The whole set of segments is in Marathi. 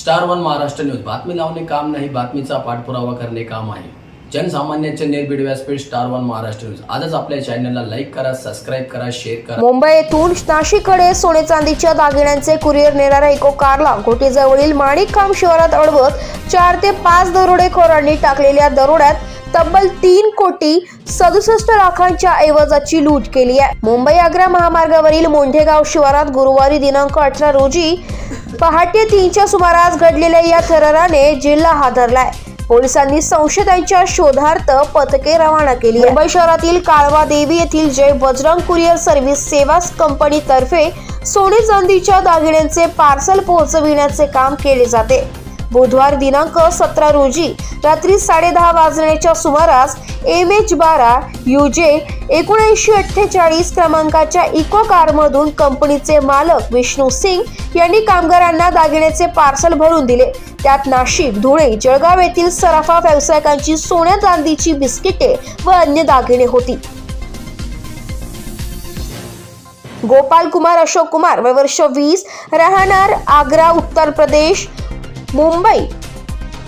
स्टार वन महाराष्ट्र न्यूज बातमी लावणे काम नाही बातमीचा पाठपुरावा करणे काम आहे. जनसामान्यांचे निर्भीड व्यासपीठ स्टार वन महाराष्ट्र न्यूज आजच आपल्या चॅनलला लाईक करा सबस्क्राईब करा शेअर करा. मुंबईतून नाशिककडे सोने चांदीच्या दागिन्यांचे कुरिअर नेणाऱ्या इको कारला घोटीजवळील माणिकखाम शहरात अडवत चार ते पाच दरोडेखोरांनी टाकलेल्या दरोड्यात तब्बल तीन कोटी सदुसष्ट लाखांच्या ऐवजाची लूट केली आहे. मुंबई आग्रा महामार्गावरील मोंढेगाव शिवारात गुरुवारी दिनांक अठरा रोजी पहाटे तीनच्या सुमारास घडलेल्या या थराराने जिल्हा हादरलाय. पोलिसांनी संशयितांच्या शोधार्थ पथके रवाना केली मुंबई शहरातील काळवा देवी येथील जय बजरंग कुरिअर सर्व्हिस सेवा कंपनीतर्फे सोने चांदीच्या दागिन्यांचे पार्सल पोहोचविण्याचे काम केले जाते. बुधवार दिनांक सतरा रोजी रात्री साडेदहा वाजण्याच्या सुमारास एम एच बारा युजे एकोणऐंशी अठ्ठेचाळीस क्रमांकाच्या इको कारमधून कंपनीचे मालक विष्णू सिंग यांनी कामगारांना दागिन्याचे पार्सल भरून दिले. त्यात नाशिक धुळे जळगाव येथील सराफा व्यावसायिकांची सोन्या चांदीची बिस्किटे व अन्य दागिने होती. गोपाल कुमार अशोक कुमार वय वर्ष वीस राहणार आग्रा उत्तर प्रदेश मुंबई.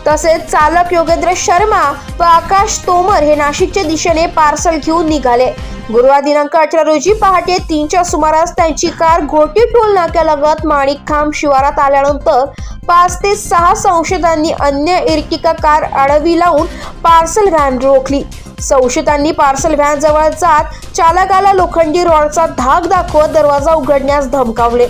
तसेच चालक योगेंद्र शर्मा व आकाश तोमर हे नाशिकच्या दिशेने पार्सल घेऊन निघाले. गुरुवार दिनांक अठरा रोजी पहाटे तीनच्या सुमारास त्यांची कार घोटी टोल नाक्यालगत माणिकखांब शिवारात आल्यानंतर पाच ते सहा संशयितांनी अन्य इर्टिका कार आडवी लावून पार्सल व्हॅन रोखली. संशयितांनी पार्सल व्हॅन जवळ जात चालकाला लोखंडी रॉडचा धाक दाखवत दरवाजा उघडण्यास धमकावले.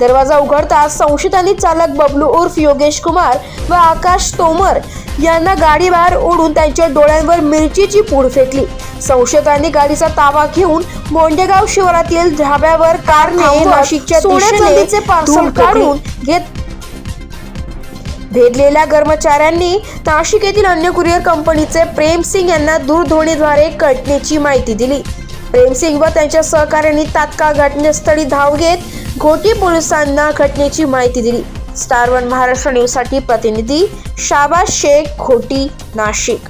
दरवाजा उघडताच संशयितांनी चालक बबलू उर्फ योगेश कुमार व आकाश तोमर यांना गाडी बाहेर ओढून त्यांच्या डोळ्यांवर मिरचीची पूड फेकली. संशयितांनी गाडीचा ताबा घेऊन मोंडेगाव शिवारातील ढाब्यावर कारने नाशिकच्या दिशेने पार्सल काढून घेत भेदलेल्या कर्मचाऱ्यांनी नाशिक येथील अन्य कुरिअर कंपनीचे प्रेम सिंग यांना दूरध्वनीद्वारे घटनेची माहिती दिली. प्रेम सिंग व त्यांच्या सहकाऱ्यांनी तात्काळ घटनास्थळी धाव घेत घोटी पोलिसांना घटनेची माहिती दिली. स्टार वन महाराष्ट्र न्यूजसाठी प्रतिनिधी शाबा शेख घोटी नाशिक.